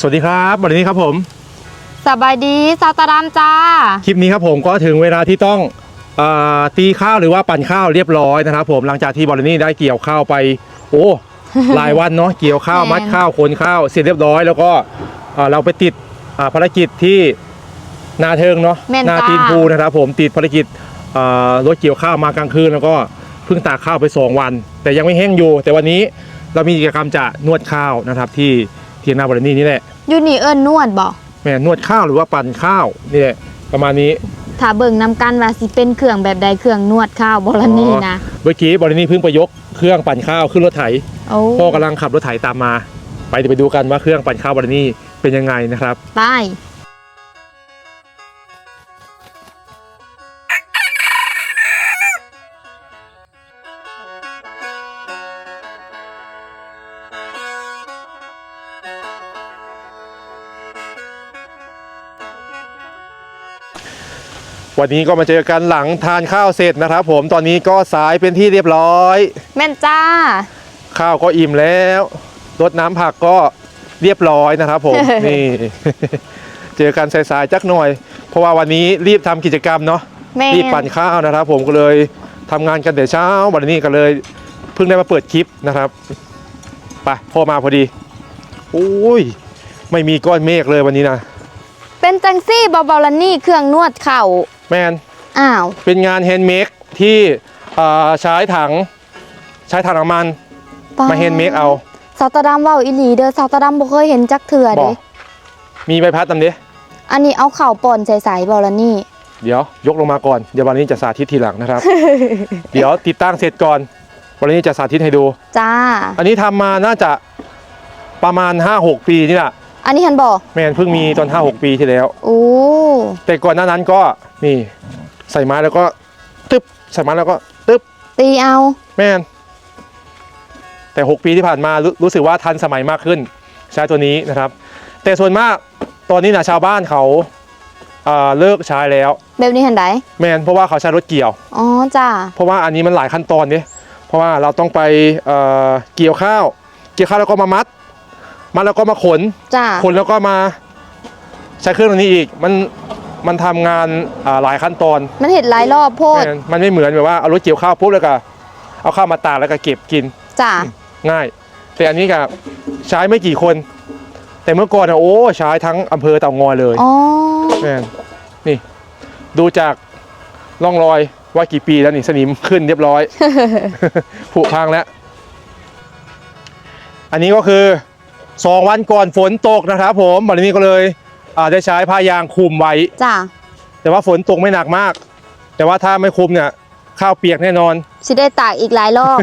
สวัสดีครับวันนี้ครับผม สบายดีสาวตาดามจ้า คลิปนี้ครับผมก็ถึงเวลาที่ต้องเออตีข้าวหรือว่าปั่นข้าวเรียบร้อยนะครับ ผมหลังจากที่บอลนี่ได้เกี่ยวข้าวไป โอ้หลายวันเนาะเกี่ยวข้าวแม่น มัดข้าวขนข้าวเสร็จเรียบร้อย แล้วก็เอ่อเราไปติดอ่าภารกิจที่นาเทิงเนาะแม่นนาจ้าตีนภูนะครับผมติดภารกิจเอ่อรถเกี่ยวข้าวมากลางคืนแล้วก็เพิ่งตากข้าวไปสองวัน แต่ยังไม่แห้งอยู่ แต่วันนี้เรามีกิจกรรมจะนวดข้าวนะครับที่เทียงนาบอลนี่นี่แหละอ ยู่นี่เอิญนวดบอกแม่นวดข้าวหรือว่าปั่นข้าวนี่แหละประมาณนี้ถ้าเบิ่งนำกันว่าสิเป็นเครื่องแบบใดเครื่องนวดข้าวบอลนี่นะเมื่อกี้บรินี่เพิ่งไปยกเครื่องปั่นข้าวขึ้นรถไถโอ้พ่อกำลังขับรถไถตามมา ไปเดี๋ยวไปดูกันว่าเครื่องปั่นข้าวบรินี่เป็นยังไงนะครับ ไป วันนี้ก็มาเจอกันหลังทานข้าวเสร็จนะครับ ผมตอนนี้ก็สายเป็นที่เรียบร้อย แม่นจ้า ข้าวก็อิ่มแล้วรดน้ำผักก็เรียบร้อยนะครับ ผม นี่ เจอกันสายๆจักหน่อย เพราะว่าวันนี้รีบทำกิจกรรมเนาะ แม่รีบปั่นข้าวนะครับ ผมก็เลยทำงานกันแต่เช้าวันนี้ก็เลย เพิ่งได้มาเปิดคลิปนะครับไปพ่อมาพอดีโอ้ยไม่มีก้อนเมฆเลยวันนี้นะเป็นจังซี่บอบอลนี่เครื่องนวดเข่า แมนอ้าว เป็นงานแฮนด์เมดที่เอ่อใช้ถัง ใช้ถังน้ำมันป๊มาแฮนด์เมดเอาสาวตาดามเว้าอีหลีเด้อสาวตาดามบ่เคยเห็นจักเถื่อบเด้อกมีใบพัดตำเด้อันนี้เอาเข่าป่อนใส่ๆบอลนี่ เดี๋ยวยกลงมาก่อนเดี๋ยววันนี้จะสาธิตทีหลังนะครับ เดี๋ยวติดตั้งเสร็จก่อน วันนี้จะสาธิตให้ดู จ้า อันนี้ทำมาน่าจะประมาณ 5-6 ปีนี่แหละ อันนี้หันบอกแมนเพิ่งมีตอน 5-6 ปีที่แล้ว โอ้แต่ก่อนหน้านั้นก็นี่ใส่ไม้แล้วก็ตึ๊บใส่ไม้แล้วก็ตึ๊บตีเอาแม่นแต่ 6 ปีที่ผ่านมารู้รู้สึกว่าทันสมัยมากขึ้น ใช้ตัวนี้นะครับ แต่ส่วนมากตอนนี้นะชาวบ้านเขาเอ่อเลิกใช้แล้ว แบบนี้หันไดแมนเพราะว่าเขาใช้รถเกี่ยว อ๋อจ้าเพราะว่าอันนี้มันหลายขั้นตอนเนี่ยเพราะว่าเราต้องไปเอ่อเกี่ยวข้าว เกี่ยวข้าวแล้วก็มามัด มัดแล้วก็มาขน จ้าคนแล้วก็มาใช้เครื่องตัวนี้อีก มันมันทำงานอ่าหลายขั้นตอน มันเห็นหลายรอบโพดมันมันไม่เหมือนแบบว่าเอารถเกี่ยวข้าวปุ๊บแล้วก็เอาข้าวมาตากแล้วก็เก็บกินจ้าง่าย แต่อันนี้ก็ใช้ไม่กี่คน แต่เมื่อก่อนอะโอ้ใช้ทั้งอำเภอเต่างอยเลยอ๋อแม่นนี่ ดูจากร่องรอยว่ากี่ปีแล้วนี่สนิมขึ้นเรียบร้อย ผุพังแล้ว อันนี้ก็คือ สองวันก่อนฝนตกนะครับผมวันนี้ก็เลยอ่าได้ใช้ผ้ายางคลุมไว้ จ้าแต่ว่าฝนตกไม่หนักมาก แต่ว่าถ้าไม่คลุมเนี่ยข้าวเปียกแน่นอน สิได้ตากอีกหลายรอบ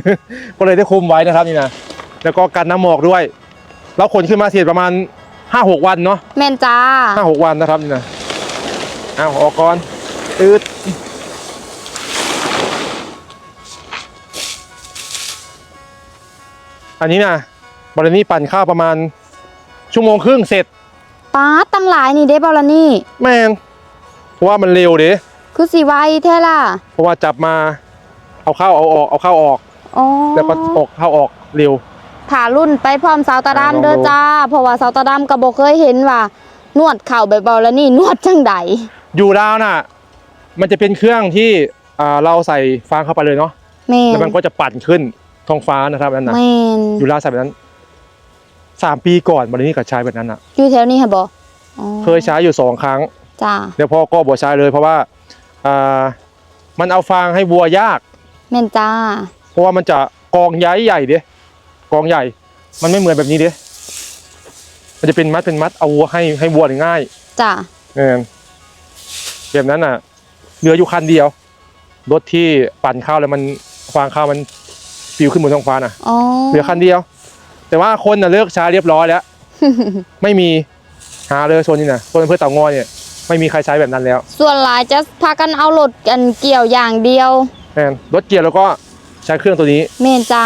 ก็เลยได้คลุมไว้นะครับนี่นะแล้วก็กันน้ำหมอกด้วย แล้วขนขึ้นมาเสียประมาณ 5-6 วันเนาะ แม่นจ้า5-6วันนะครับนี่นะเอาออกก่อนอืดอันนี้นะ บรินี่ปั่นข้าวประมาณ ชั่วโมงครึ่งเสร็จป้าดตั้งหลายนี่เด้บอลนี่แมนเพราะว่ามันเร็วเด้คือสิไวแท้ล่ะเพราะว่าจับมา เอาเข้าเอาออกเอาเข้าออกอ๋อแล้วก็ออกเข้าออกเร็วถ่ารุ่นไปพร้อมสาวตาดามลองดูเด้อจ้าเพราะว่าสาวตาดามก็บ่เคยเห็นว่า นวดเข่าแบบบอลนี่นวดจังใดอยู่ดาวน่ะ มันจะเป็นเครื่องที่อ่าเราใส่ฟางเข้าไปเลยเนาะแม่แล้วนมันก็จะปั่นขึ้นท้องฟ้านะครับนั่นนะแม่นอยู่ดาวใส่แบบนั้น สามปีก่อนบรินี่ก็ใช้แบบนั้นอะ อยู่แถวนี้ค่ะบ่อ๋อเคยใช้อยู่สองครั้งจ้าแล้วพ่อก็บ่ใช้เลยเพราะว่าอ่ามันเอาฟางให้วัวยากแม่นจ้า เพราะว่ามันจะกองใหญ่ใหญ่เด้กองใหญ่ มันไม่เหมือนแบบนี้เด้มันจะเป็นมัดเป็นมัดเอาวัวให้ให้วัวเนี่ยง่ายจ้าเออแบบนั้นอะเหลืออยู่คันเดียวรถที่ปั่นข้าวแล้วมันฟางข้าวมันปลิวขึ้นบนท้องฟ้าน่ะอ๋อเหลือคันเดียว แต่ว่าคนน่ะเลิกใช้เรียบร้อยแล้ว ไม่มีหาเลยโซนนี้นะโซนอำเพื่อเต่างอยเนี่ยไม่มีใครใช้แบบนั้นแล้วส่วนหลายจะพากันเอารถกันเกี่ยวอย่างเดียวแอนรถเกียร์แล้วก็ใช้เครื่องตัวนี้แม่นจ้า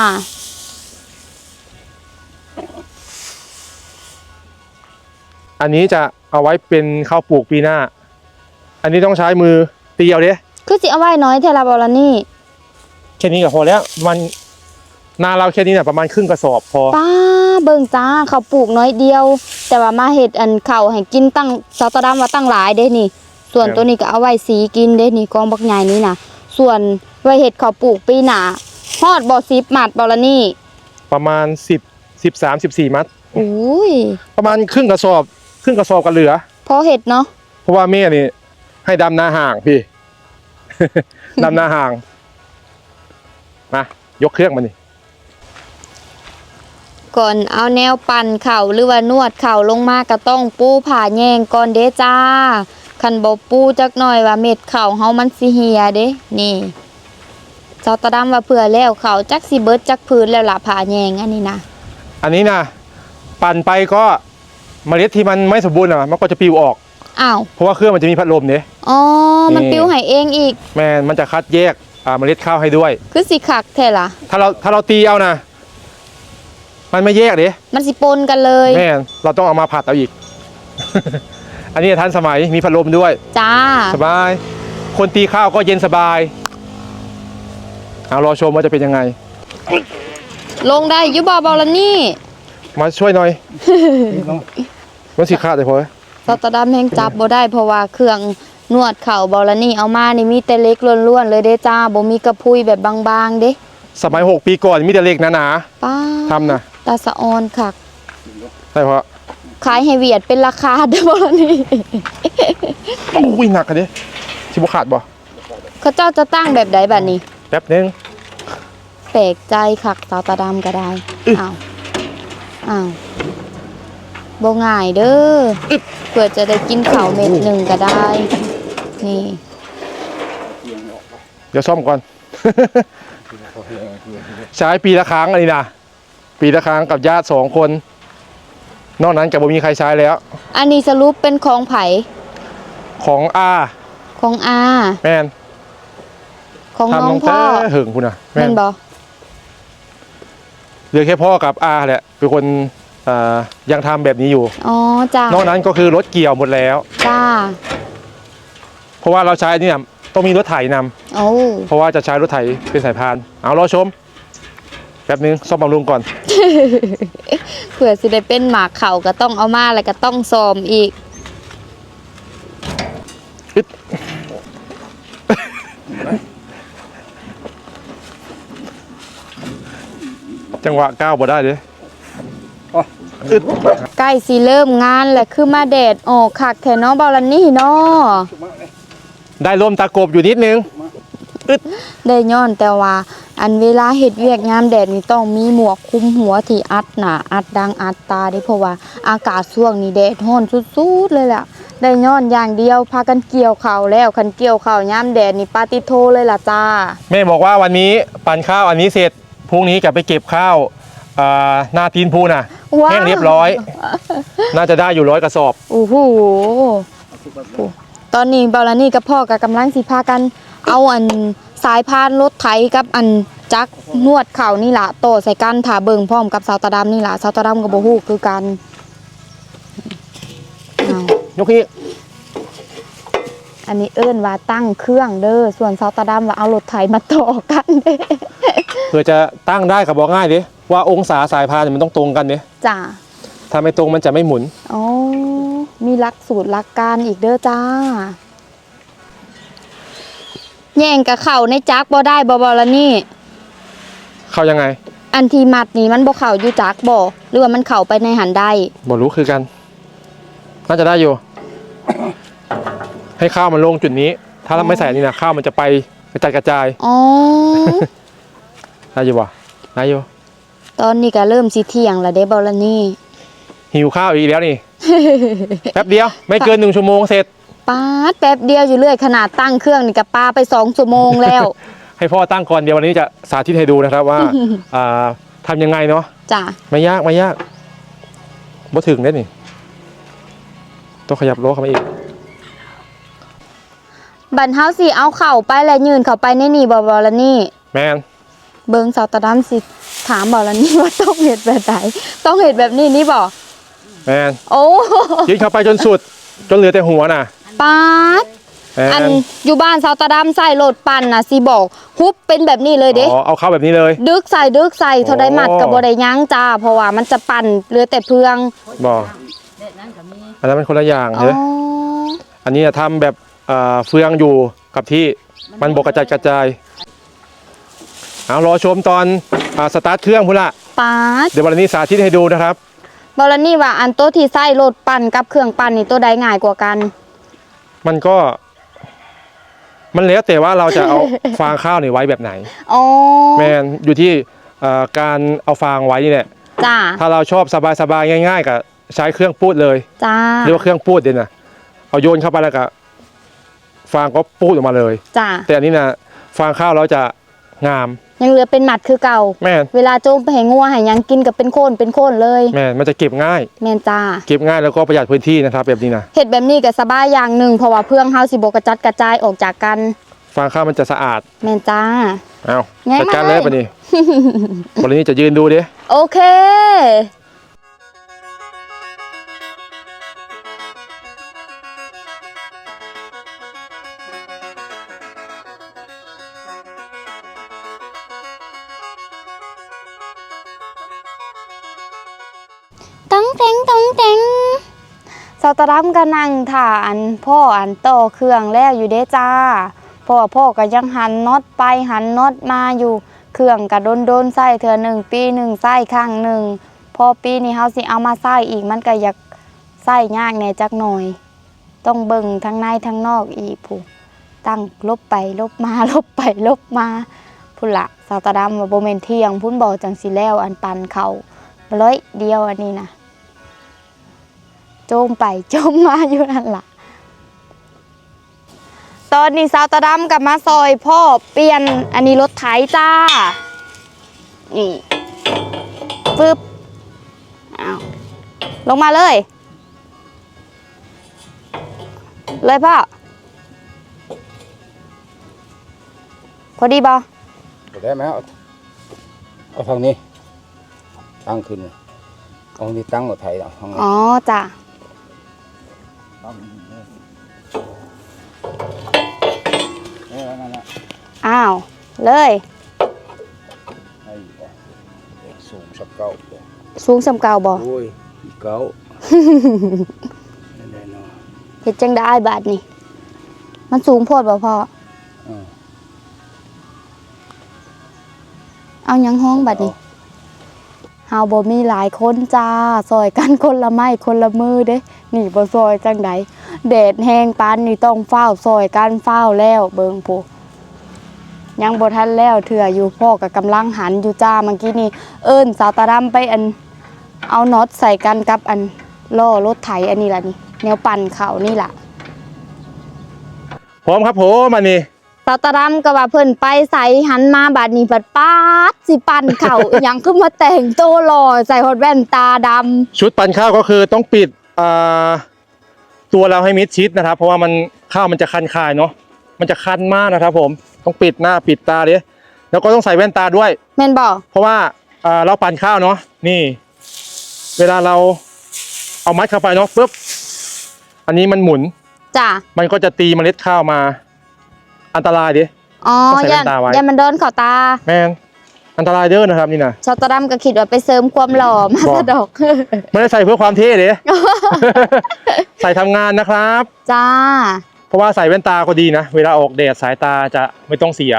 อันนี้จะเอาไว้เป็นข้าวปลูกปีหน้า อันนี้ต้องใช้มือตีเอาเด้คือสิเอาไว้น้อยแท้ละบอลนี่แค่นี้ก็พอแล้วมัน นาเราแค่นี้เนี่ยประมาณครึ่งกระสอบพอป้าเบิ่งจ้าเขาปลูกน้อยเดียว แต่ว่ามาเห็ดอันเขาให้กินตั้งซาตะดำว่าตั้งหลายเด้นี่ ส่วนครับตัวนี้ก็เอาไว้สีกินเด้นี่กองบักใหญ่นี่นะส่วนไว้เห็ดเขาปลูกปีหน้าฮอดบ่ซิบหมัดบ่ละนี่ ประมาณสิบสิบสามสิบสี่มัดอุ้ยประมาณครึ่งกระสอบครึ่งกระสอบกันเหลือพอเห็ดเนาะเพราะว่าแม่นี่ ให้ดำนาห่างพี่ดำนาห่างมายกเครื่องมานี่ ก่อนเอาแนวปั่นเข่าหรือว่านวดเข่าลงมาก็ต้องปูผ่าแยงก่อนเด้จ้าคันบ่ปูจักหน่อยว่าเม็ดเข่าเฮามันสิเหียเด้ นี่เจ้าตะดำว่าเผื่อแล้วเข่าจักสิเบิดจักพื้นแล้วล่ะผ่าแยงอันนี้นะอันนี้นะปั่นไปก็เมล็ดที่มันไม่สมบูรณ์อะมันก็จะปลิวออกอ้าวเพราะว่าเครื่องมันจะมีพัดลมเนี่ยอ๋อ มันนี่ปิวให้เองอีก แมนมันจะคัดแยกอ่าเมล็ดข้าวให้ด้วย คือสิคักแท้ล่ะถ้าเราถ้าเราตีเอานะ มันไม่แยกเด้มันสิปนกันเลยแม่นเราต้องเอามาผัดเอาอีก อันนี้ทันสมัยมีพัดลมด้วย จ้า สบาย คนตีข้าวก็เย็นสบายเอารอชมว่าจะเป็นยังไง ลงได้อยุบเบาๆแล้วนี่ มาช่วยหน่อยมันสิขาดเลยพอเจ้าตะดำแห่งจับบ่ได้เพราะว่าเครื่องนวดเข่าเบาแล้วนี่เอามานี่มีแต่เล็กล้วนๆเลยเด้จ้าบ่มีกระพุ้ยแบบบางๆเด้สมัย6ปีก่อนมีแต่เล็กหนาป้าๆทำนะ ตาสะออนคักใช่เพราะขายให้เวียดเป็นราคาเด้อบ่ล่ะนี่อุ้ยหนักอะดิชิบุขาดบ่เขาเจ้าจะตั้งแบบใดบัดนี้ แป๊บนึงแปลกใจคักสาวตาดำก็ได้อึ๊ะอ้าวอ้าวบ่ง่ายเด้ออเพื่อจะได้กินข้าวเม็ดหนึ่งก็ได้ นี่เดี๋ยวซ่อมก่อน ใช้ปีละครั้งอันนี้นะ ปีละครั้งกับญาติสองคน นอกนั้นจะบ่มีใครใช้แล้ว อันนี้สรุปเป็นของไผของอาของอาแมนของน้ทำองน้องพ่อเต้หึงคุณนะแมแม่นนบ่เหลือแค่พ่อกับอาแหละเป็นคนอ่ายังทำแบบนี้อยู่ อ๋อจ้านอกนั้นก็คือรถเกี่ยวหมดแล้ว จ้าเพราะว่าเราใช้เนี่ยต้องมีรถไถนำโอ้เพราะว่าจะใช้รถไถเป็นสายพาน เอารอชมแป๊บนึงซ่อมบำรุงก่อน เผื่อสิได้เป็นหมากเข่าก็ต้องเอามาแล้วก็ต้องซ้อมอีกจังหวะก้าวบ่ได้เลยใกล้สิเริ่มงานแหละคือมาแดดออกคักแท้เนาะบอลานี่เนาะได้ลมตะกบอยู่นิดนึงได้ย้อนแต่ว่า อันเวลาเฮ็ดเวียกยามแดดนี่ต้องมีหมวกคลุมหัวที่อัดหนาอัดดังอัดตาเด้เพราะว่าอากาศช่วงนี้แดดร้อนสุดๆเลยล่ะ ได้ย้อนอย่างเดียวพากันเกี่ยวข้าวแล้วคันเกี่ยวข้าวยามแดดนี่ปาติโทเลยล่ะจ้า แม่บอกว่าวันนี้ปั่นข้าวอันนี้เสร็จพรุ่งนี้จะไปเก็บข้าวอ่าหน้าตีนพูน่ะว้าว แห้งเรียบร้อย น่าจะได้อยู่ร้อยกระสอบ โอ้โหตอนนี้บอลานี่กับพ่อกับกำลังสิพากัน เอาอัน สายพานรถไถกับอันจักรนวดเข่านี่ล่ะโตใส่กันถาเบิงพร้อมกับสาวตาดำนี่ล่ะสาวตาดำกับโบฮูคือกันเอายกนี้อันนี้เอิ้นว่าตั้งเครื่องเด้อส่วนสาวตาดำว่าเอารถไถมาต่อกันเด้เพื่อจะตั้งได้กับบอกง่ายดิว่าองศาสายพานเนี่ยมันต้องตรงกันเนี่ยจ้าถ้าไม่ตรงมันจะไม่หมุนอ๋อมีหลักสูตรหลักการอีกเด้อจ้า แย่งกับเข่าในจักรบ่ได้บ่บอละนี่ เข้ายังไงอันที่มัดนี่มันบ่เข่าอยู่จักบ่หรือว่ามันเข่าไปในหันได้บอกรู้คือกัน น่าจะได้อยู่ ให้ข้าวมันลงจุดนี้ ถ้าเราไม่ใส่อันนี่นะข้าวมันจะไปกระจายกระจายอ๋อ ได้อยู่วะได้อยู่ตอนนี้ก็เริ่มสิเที่ยงแล้วเด้บ่ละนี่ หิวข้าวอีกแล้วนี่ แป๊บเดียว ไม่เกินหนึ่งชั่วโมงเสร็จ ปาดแป๊บเดียวอยู่เรื่อยขนาดตั้งเครื่องนี่ก็ปาไปสองชั่วโมงแล้ว ให้พ่อตั้งก่อนเดี๋ยววันนี้จะสาธิตให้ดูนะครับว่าอ่าทำยังไงเนาะจ้ะไม่ยากไม่ยากบ่ถึงเด้นี่ต้องขยับโลเข้ามาอีกบัดเฮาสิเอาเข่าไปแล้วยืนเข้าไปในนี่บ่บ่ละนี่ แมนเบิ่งสาวตาดำสิถามบ่ละนี่ว่าต้องเฮ็ดแบบใดต้องเฮ็ดแบบนี้นี่บ่แมนโอ้ยืนเข้าไปจนสุด จนเหลือแต่หัวน่ะ ปาดแม่นอันอยู่บ้านซาวตาดำใส่โหลดปั่นน่ะสิบอกฮุบเป็นแบบนี้เลยเด้อ๋อเอาเข้าแบบนี้เลย ดึกใส่ดึกใส่เท่าใดหมัดโอ้ก็บ่ได้ยั้งจ้า เพราะว่ามันจะปั่นเหลือแต่เพืองบอกอันนั้นมันคนละอย่างอ๋อ เฮ้ยอันนี้ทำแบบเอ่อเฟืองอยู่กับที่มันบกกระจัดกระจายเอารอชมตอนอาสตาร์ทเครื่องพุ่นละปาดเดี๋ยววันนี้สาธิตให้ดูนะครับ บอลนี่ว่าอันโต๊ะที่ใส่โหลดปั่นกับเครื่องปั่นนี่ตัวใดง่ายกว่ากัน มันก็ มันแล้วแต่ว่าเราจะเอา ฟางข้าวนี่ไว้แบบไหน อ๋อแมนอยู่ที่เอ่อการเอาฟางไว้นี่แหละจ้าถ้าเราชอบสบายๆง่าย ๆก็ใช้เครื่องปูดเลย จ้าเรียกว่าเครื่องปูดเด่นนะเอาโยนเข้าไปแล้วก็ฟางก็ปูดออกมาเลย จ้าแต่อันนี้นะฟางข้าวเราจะงาม ยังเหลือเป็นหมัดคือเก่า แม่นเวลาโจมไปให้งัวให้หยังกินกับเป็นโคนเป็นโคนเลย แม่นมันจะเก็บง่าย แม่นจ้าเก็บง่ายแล้วก็ประหยัดพื้นที่นะครับ แบบนี้นะเฮ็ดแบบนี้ก็สบายอย่างหนึ่งเพราะว่าเพื่องเฮาสิบ่กระจัดกระจายออกจากกัน ฟางข้าวมันจะสะอาดแม่นจ้า เอาง่ายจัดการมากเลยปะนี่ วันนี้จะยืนดูดิ โอเคาวตะรำก็นั่งถ่าอันพ่ออันต่อเครื่องแล้วอยู่เด้จ้าเพราะว่าพ่อก็ยังหันน็อตไปหันน็อตมาอยู่เครื่องก็โดนโดนใส่เทื่อหนึ่งปีหนึ่งใส่ข้างหนึ่งพอปีนี้เฮาสิเอามาใส่อีกมันก็อยากใส่ยากแน่จักหน่อย ต้องเบิ่งทั้งในทั้งนอกอีกผู้ตั้งลบไปลบมาลบไปลบมาพุ่นละสาวตะดำว่าโบเมนเที่ยงพุ่นบอกจังสิแล้วอันปันเขาร้อยเดียวอันนี้นะ จมไปโจมมาอยู่นั่นล่ะ ตอนนี้สาวตาดำกับมาซอยพ่อเปลี่ยนอันนี้รถไถจ้า นี่ปึ๊บเอาลงมาเลย เลยพ่อ พอดีบอได้ไหมเอาเอาทางนี้ ตั้งขึ้นเอาที่ตั้งกับไทยเอาทางนี้อ๋อจ้ะตั้งนี่เออนั่นแหละอ้าว เลยให้บ่เด็กสูงสักเก้าบ่สูงสำเก่าบอโอ้ยอีกเก้าแน่นอนเห็ดจังได้บาทนี่ มันสูงโพดบ่พ่อเออเอาหยังห้องบัดนี้ เฮาบ่มีหลายคนจ้าซอยกันคนละไม้คนละมือเด้นี่บ่ซอยจังไดแดดแห้งปานนี่ต้องเฝ้าซอยกันเฝ้าแล้วเบิ่งผู้ยังบ่ทันแล้วเถื่ออยู่พ่อก็กำลังหันอยู่จ้าเมื่อกี้นี่เอิ้นสาวตาดำไปอัน เอาน็อตใส่กันกับอันล้อรถไถอันนี้ล่ะนี่แนวปั่นเขานี่ล่ะพร้อมครับผมอันนี้ สาวตารำก็ว่าเพิ่นไปใส่หันมาบัดนี้บัดป๊าดสิปั่นเข่าอหยังขึ้นมาแต่งโตวหล่อใส่ฮอดแว่นตาดำชุดปั่นข้าวก็คือต้องปิดอ่าตัวเราให้มิดชิดนะครับ เพราะว่ามันข้าวมันจะคันคายเนาะมันจะคันมากนะครับผมต้องปิดหน้าปิดตาดิแล้วก็ต้องใส่แว่นตาด้วย แม่นบ่เพราะว่าอ่าเราปั่นข้าวเนาะนี่ เวลาเราเอามัดเข้าไปเนาะปุ๊บอันนี้มันหมุนจ้ะมันก็จะตีเมล็ดข้าวมา อันตรายดิ อ๋อต้องใส่ยัแว่นตาไว้ยันมันโดนเข้าตาแมนอันตรายเด้อนะครับนี่นะสาวตารำก็คิดว่าไปเสริมความหล่อมาบ่ซะดอก ไม่ได้ใส่เพื่อความเท่เด้ ใส่ทำงานนะครับ จ้า เพราะว่าใส่แว่นตาก็ดีนะ เวลาออกแดดสายตาจะไม่ต้องเสีย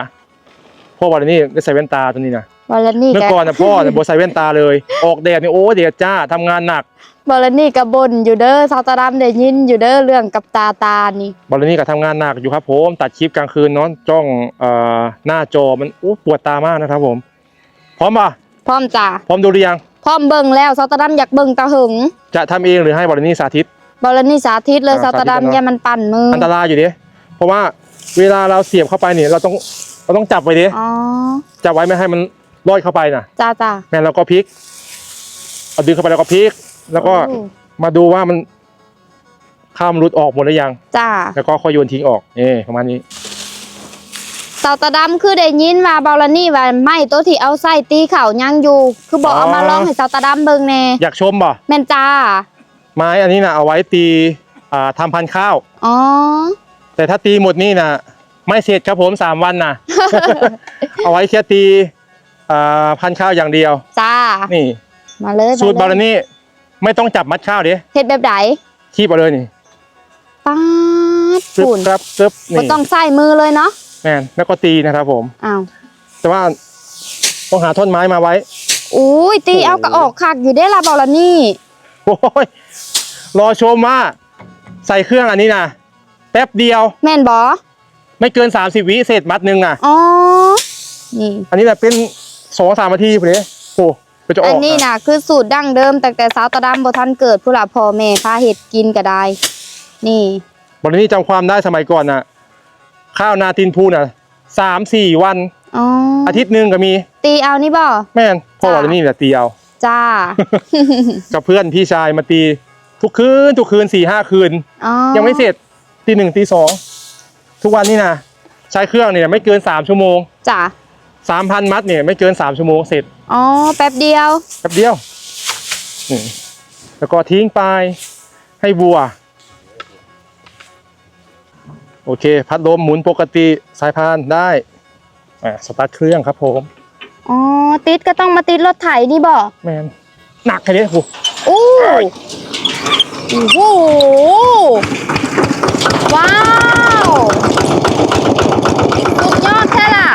เพราะวันนี้ได้ใส่แว่นตาตัวนี้นะบอลนี่เมื่อก็ก่อนนะพ่อเนี่ยบใส่แว่นตาเลย ออกแดดนี่โอ้แดดจ้าทำงานหนัก บอลนี่ก็บ่นอยู่เด้อสาวตารำได้ยินอยู่เด้อเรื่องกับตาตานี่บอลนี่ก็ทำงานหนักอยู่ครับผมตัดคลิปกลางคืนเนอนจ้องเอ่อหน้าจอมันอู้ปวดตามากนะครับผม พร้อมป่ะพร้อมจ้าพร้อมดูหรือยังพร้อมเบิ่งแล้วสาวตารำอยากเบิ่งตาหึง จะทำเองหรือให้บอลนี่สาธิตบอลนี่สาธิตเลยอ่าสาวตาสาธิตแล้วดำเนอะอย่ามันปั่นมือออันตรายอยู่ดิเพราะว่าเวลาเราเสียบเข้าไปเนี่ยเราต้องเราต้องจับไว้ดิอ๋อจับไว้ไม่ให้มันลอยเข้าไปนะจ้าจ้าแม่นเราก็พลิกเอาดึงเข้าไปแล้วก็พลิก แล้วก็โอ้มาดูว่ามันข้ามนหลุดออกหมดหรือยัง จ้าแล้วก็ค่อยโยนทิ้งออกเอ่ประมาณนี้ เต่าตาดำคือได้ยินว่าบอลนี่ว่าไม่ตัวที่เอาไส้ตีเข่ายังอยู่ คือบอกอ๋อ เอามาลองให้เต่าตาดำเบิ่งแน่อยากชมบ่แม่นจ้าไม้อันนี้นะเอาไว้ตีอ่าทำพันธุ์ข้าว อ๋อแต่ถ้าตีหมดนี่นะไม่เสร็จครับผมสามวันนะ เอาไว้แค่ตีอ่าพันข้าวอย่างเดียว จ้านี่ มาเลยสูตรบามาราเลยนี่ ไม่ต้องจับมัดข้าวเด้เฮ็ดแบบไหนคีบเอาเลยนี่ป๊าดกรึบฝุ่นครับกรึบบ่นี่ต้องใส่มือเลยเนาะแมนแล้วก็ตีนะครับผม อ้าวแต่ว่าต้องหาท่อนไม้มาไว้ อุ้ยตีโอ้โหเอากระออกคักอยู่ได้ละบอลนี่โอ้ยรอชมว่า ใส่เครื่องอันนี้นะแป๊บเดียว แม่นบอไม่เกิน 30 วิเสร็จมัดหนึ่งนะอ๋อนี่อันนี้แบบเป็นสองสามนาทีพอดีโอ้ ก็จะออัอนกนี้นะคือสูตรดั้งเดิมตั้งแต่สาวตะดำบ่ทันเกิดผู้หลักพ่อแม่พาเห็ดกินก็ได้ นี่ บรินี้จำความได้สมัยก่อนน่ะ ข้าวนาตินพูน่ะสามสี่วัน อ๋อออาทิตย์หนึ่งก็มี ตีเอานี่บ่ แม่นพ่อจ้ะวันนี้แหละตีเอา จ้า กับเพื่อนพี่ชายมาตี ทุกคืนทุกคืนสี่ห้าคืน อ๋อยังไม่เสร็จตีหนึ่งตีสองทุกวันนี้นะใช้เครื่องเนี่ยไม่เกินสามชั่วโมงจ้าสามพันมัดเนี่ยไม่เกินสามชั่วโมงเสร็จ อ๋อ แป๊บเดียว แป๊บเดียวนี่แล้วก็ทิ้งไปให้วัว โอเค พัดลมหมุนปกติสายพานได้อ่าสตาร์ทเครื่องครับผมอ๋อ ติดก็ต้องมาติดรถไถนี่บ่แมนหนักแค่นี้โอ้โหอู้โอ้โหว้าวสุดยอดแท้ล่ะ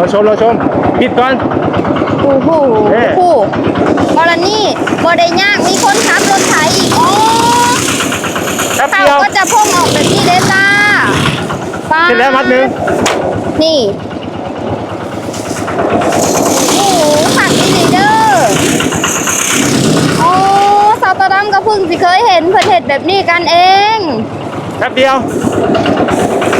เราชมเราชมปิดก่อนโอ้โหเอ๊ะโอ้โหบอลนี่บอได้ยากมีคนขับรถไถอีกอ๋อแป๊บเต่าเดียวก็จะพ่งออกแบบนี้เลยจ้าป๊าเสร็จแล้วมัดหนึ่งนี่โอ้โหขัดนี่เด้อโอ้สาวตาดำก็เพึ่งสิเคยเห็นเพื่อนเห็ดแบบนี้กันเองแป๊บเดียวว้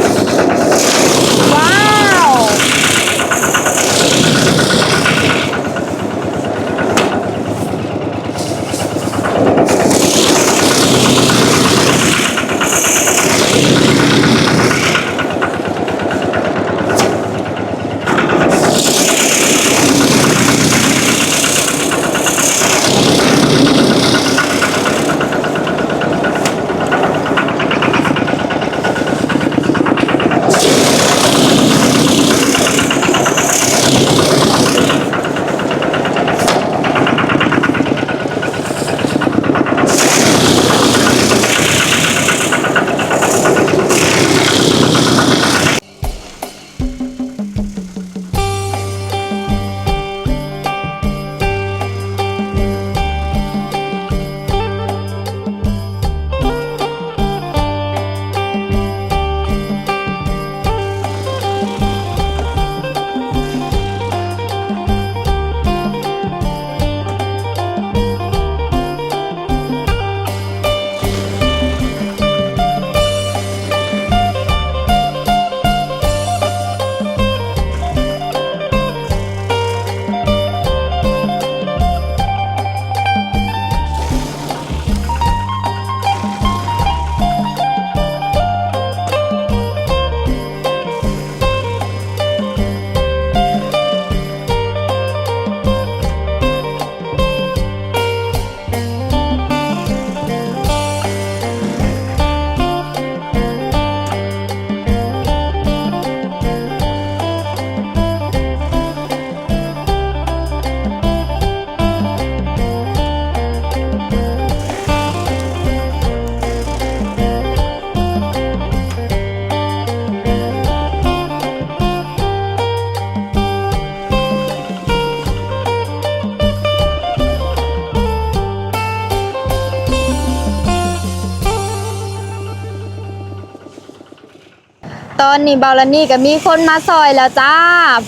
อนนี้เบาลนี่ก็มีคนมาซอยแล้วจ้า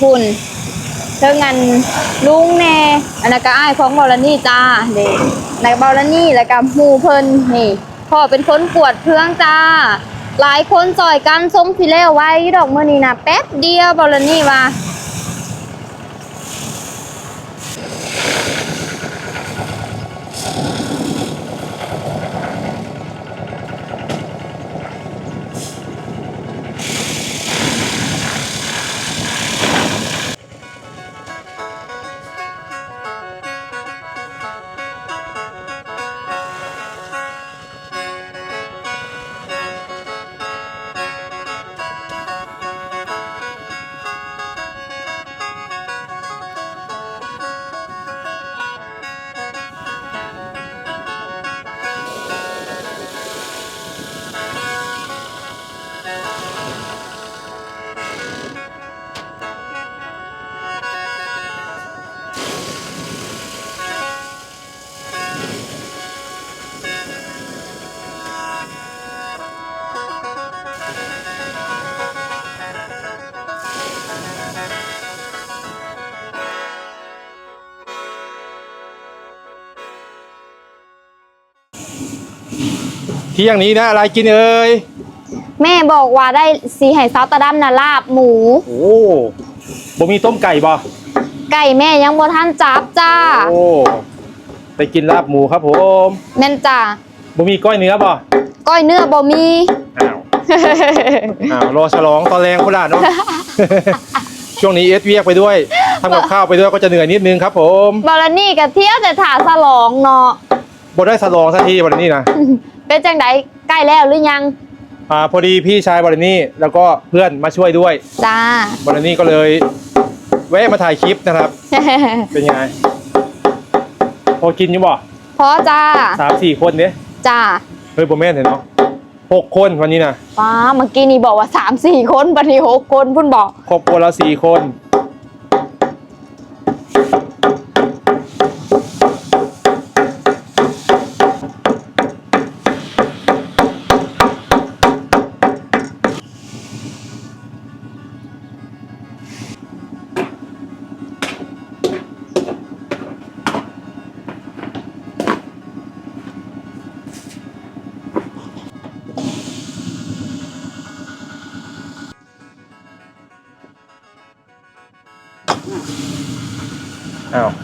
พุ่นเท่างันลุงแน่อันนั้นก็อ้ายของเบาลนี่จ้าเด็กในเบาลนี่แล้วก็หมูเพิ่นนี่พ่อเป็นคนปวดเพื่องจ้า หลายคนซอยกันทรงสิเลวไว้ดอกมื้อนี้นะแป๊บเดียวเบาลนี่ว่า เที่ยงนี้นะอะไรกินเอ่ยแม่บอกว่าได้สีไห่ซาวตะดำนะลาบหมู โอ้บ่มีต้มไก่บ่ไก่แม่ยังบ่ทันจับจ้า โอ้ไปกินลาบหมูครับผมแม่นจ้าบ่มีก้อยเนื้อบ่ก้อยเนื้อบ่มีอ้าวอ้าวรอฉลองตอนแรงพุ่นล่ะเนาะช่วงนี้เอสเวียกไปด้วยทำกับข้าวไปด้วยก็จะเหนื่อยนิดนึงครับผมบอลนี่กับเที่ยวแต่ถาสลองเนาะบ่ได้ฉลองสักทีวันนี้นะ เป็นจังไดใกล้แล้วหรือยังอ่าพอดีพี่ชายวันนี้แล้วก็เพื่อนมาช่วยด้วยจ้าวันนี้ก็เลยแวะมาถ่ายคลิปนะครับ เป็นไงพอกินอยู่บ่พอจ้าสามสี่คนเนี่ยจ้าเฮ้ยโบแม่นเห็นเนาะหกคนวันนี้นะว้าเมื่อกี้นี่บอกว่าสามสี่คนปฏิหกคนพุ่นบอกครอบครัวเราสี่คน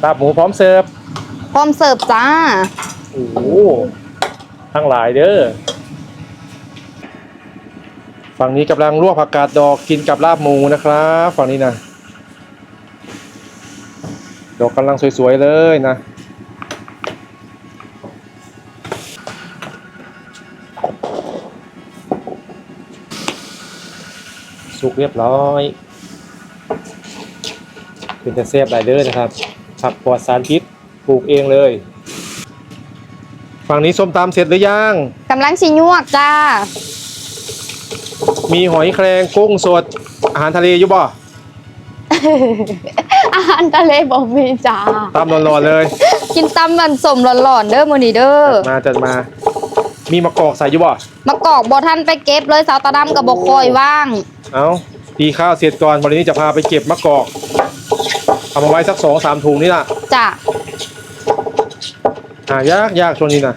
าวลาบหมูพร้อมเสิร์ฟพร้อมเสิร์ฟจ้า โอ้โหทั้งหลายเด้อฝั่งนี้กำลังลวกผักกาดดอกกินกับลาบหมูนะครับฝั่งนี้นะดอกกำลังสวยๆเลยนะสุกเรียบร้อยเป็นจะเซฟหลายเด้อนะครับ ผักปลอดสารพิษปลูกเองเลย ฝั่งนี้ส้มตำเสร็จหรือยัง กำลังชิยวกจ้า มีหอยแครงกุ้งสด อาหารทะเลอยู่บ่อาหารทะเลบอกมีจ้า ตำร้อนๆเลย กินตำมันสมหลอนๆเด้อมื้อนี้เด้อ มาจัดมา มีมะกอกใส่อยู่บ่ มากอกบ่ทันไปเก็บเลยสาวตาดำกับบ่คอยว่าง เอาตีข้าวเสร็จก่อนวันนี้จะพาไปเก็บมะกอก เอามาไว้สักสองสามถุงนี่ล่ะจ้าหายากยากช่วงนี้นะ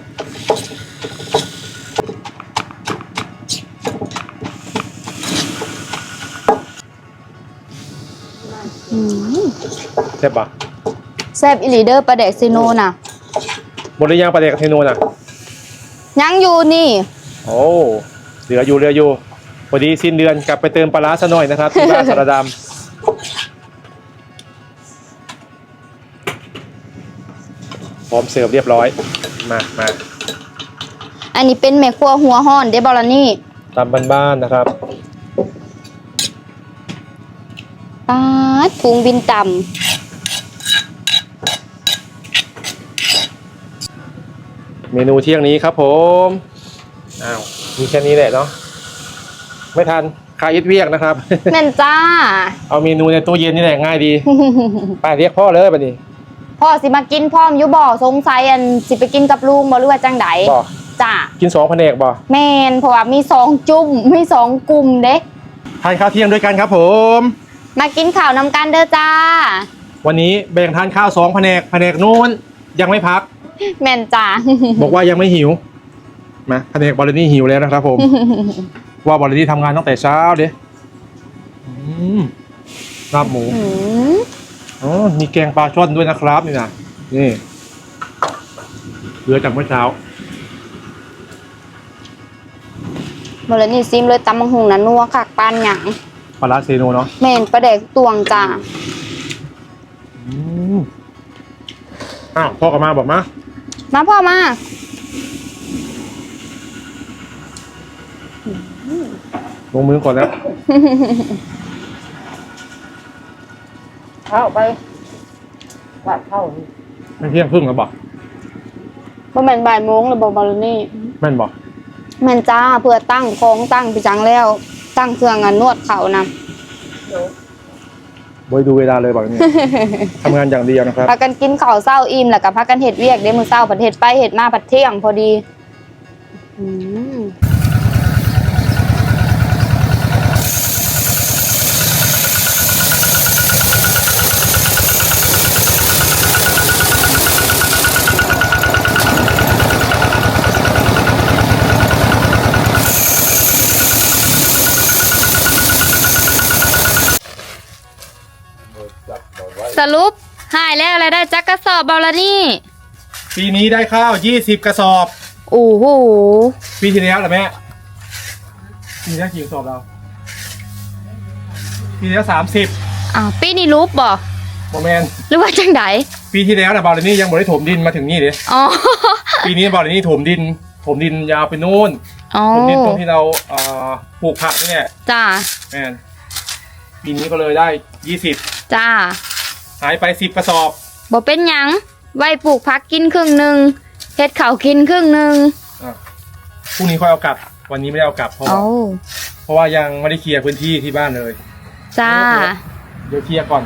อืมใช่ปะแซ่บอีหลีเด้อปลาแดกซิโนน่ะหมดหรือยังปลาเด็กบเทโนน่ะ ยังอยู่นี่ โอ้เหลืออยู่เหลืออยู่พอดีสิ้นเดือนกลับไปเติมปลาร้าซะหน่อยนะครับที่บ้านสารดำ ร้อมเสิร์ฟเรียบร้อย มามาอันนี้เป็นแม่ครัวหัวห้อนเด้บอลนี่ตามบ้านๆนะครับปาดพุงบินต่เมนูเที่ยงนี้ครับผมอ้าวมีแค่นี้แหละเนาะไม่ทันคาอิดเวียกนะครับำแม่นจ้า เอาเมนูในตู้เย็นนี่แหละง่ายดี ไปเรียกพ่อเลยบัดนี้ พ่อสิมากินพร้อมอยู่บ่สงสัยอันสิไปกินกับลุงบ่หรือว่าจังไดบ่จ้ากินสองแผนกบ่แม่นเพราะว่ามีสองจุ่มมีสองกลุ่มเด้ทานข้าวเที่ยงด้วยกันครับผม มากินข้าวนำกันเด้อจ้า วันนี้แบ่งทานข้าวสองแผนกแผนกนู้นยังไม่พัก แม่นจ้าบอกว่ายังไม่หิวมาแผนกบอลนี่หิวแล้วนะครับผม ว่าบอลนี่ทำงานตั้งแต่เช้าเด้อืมลาบหมู อืมอ๋อมีแกงปลาช่อนด้วยนะครับนี่นะนี่เหลือจากเมื่อเช้าบ่เลยนี่ซิมเลยตำบังหุงน่ะนัวคักปานหยังปลาร้าเซโนเนาะแม่นปลาแดกตวงจ้าอืมอ้าวพ่อกลับมาบอกมามาพ่อมาลงมือก่อนแล้ว เข้าไปวัดเข้านี่ไม่เที่ยงครึ่งแล้วบอกบ่แม่นบ่ายโมงแล้วบ่บอลนี่แม่นบอกแม่นจ้าเพื่อตั้งของตั้งไปจังแล้ว ตั้งเครื่องอันนวดเขานะบอยดูเวลาเลยบอกนี่ทำงานอย่างเดียวนะครับ พากันกินข้าวเศร้าอิ่มแล้วก็พากันเฮ็ดเวียกเด้มื้อเช้าผัดเฮ็ดไปเฮ็ดมาผัดเที่ยงพอดีอืม รได้จักกระสอบเบาละนี่ ปีนี้ได้ข้าว20กระสอบ โอ้โห ปีที่แล้วเหรอแม่ปีที่แล้วกี่กระสอบเราปีที่แล้วสามสิบอ่าปีนี้รูปบ่โมแมนหรือว่าจังไดปีที่แล้วนะบอลนี่ยังบ่ได้ถมดินมาถึงนี่เลยอ๋อ ปีนี้บอลนี่ถมดิน ถมดินยาวไปนู่นอ๋อถมดินตรงที่เราเอ่อปลูกผักนี่เนี่ยจ้า แมนปีนี้ก็เลยได้ยี่สิบจ้า หายไปสิบกระสอบ บ่เป็นหยัง ไว้ปลูกพักกินครึ่งหนึ่งเฮ็ดข้าวกินครึ่งหนึ่งอะพรุ่งนี้ค่อยเอากลับ วันนี้ไม่ได้เอากลับเพราะว่าเอาเพราะว่ายังไม่ได้เคลียร์พื้นที่ที่บ้านเลยจ้า เดี๋ยวเคลียร์ก่อน